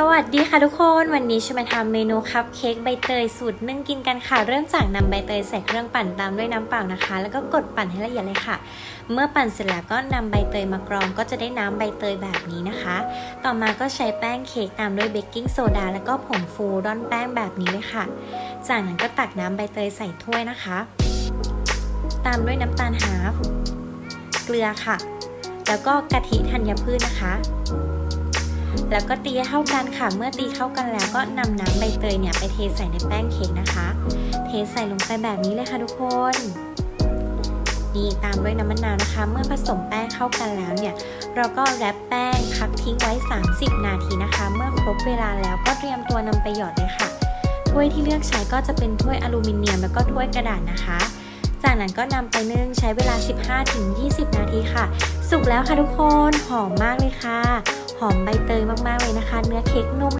สวัสดีค่ะทุกคน วันนี้จะมาทำเมนูคัพเค้กใบเตยสูตรนึ่งกินกันค่ะ เริ่มจากนำใบเตยใส่เครื่องปั่นตามด้วยน้ำเปล่านะคะ แล้วก็กดปั่นให้ละเอียดเลยค่ะ เมื่อปั่นเสร็จแล้วก็นำใบเตยมากรองก็จะได้น้ำใบเตยแบบนี้นะคะ ต่อมาก็ใช้แป้งเค้กตามด้วยเบกกิ้งโซดาแล้วก็ผงฟูร่อนแป้งแบบนี้เลยค่ะ จากนั้นก็ตักน้ำใบเตยใส่ถ้วยนะคะ ตามด้วยน้ำตาลฮาฟเกลือค่ะ แล้วก็กะทิธัญพืชนะคะ แล้วก็ตีเข้ากันค่ะเมื่อตีเข้ากันแล้วก็นำน้ำใบเตยเนี่ยไปเทใส่ในแป้งเค้กนะคะ เทใส่ลงไปแบบนี้เลยค่ะทุกคนนี่ตามด้วยน้ำมะนาวนะคะ เมื่อผสมแป้งเข้ากันแล้วเนี่ย เราก็แรปแป้งพักทิ้งไว้ 30 นาทีนะคะ เมื่อครบเวลาแล้วก็เตรียมตัวนำไปหยอดเลยค่ะ ถ้วยที่เลือกใช้ก็จะเป็นถ้วยอลูมิเนียมแล้วก็ถ้วยกระดาษนะคะ จากนั้นก็นำไปนึ่งใช้เวลา 15-20 นาทีค่ะ สุกแล้วค่ะทุกคน หอมมากเลยค่ะ หอมใบเตยมากๆเลยนะคะ เนื้อเค้กนุ่ม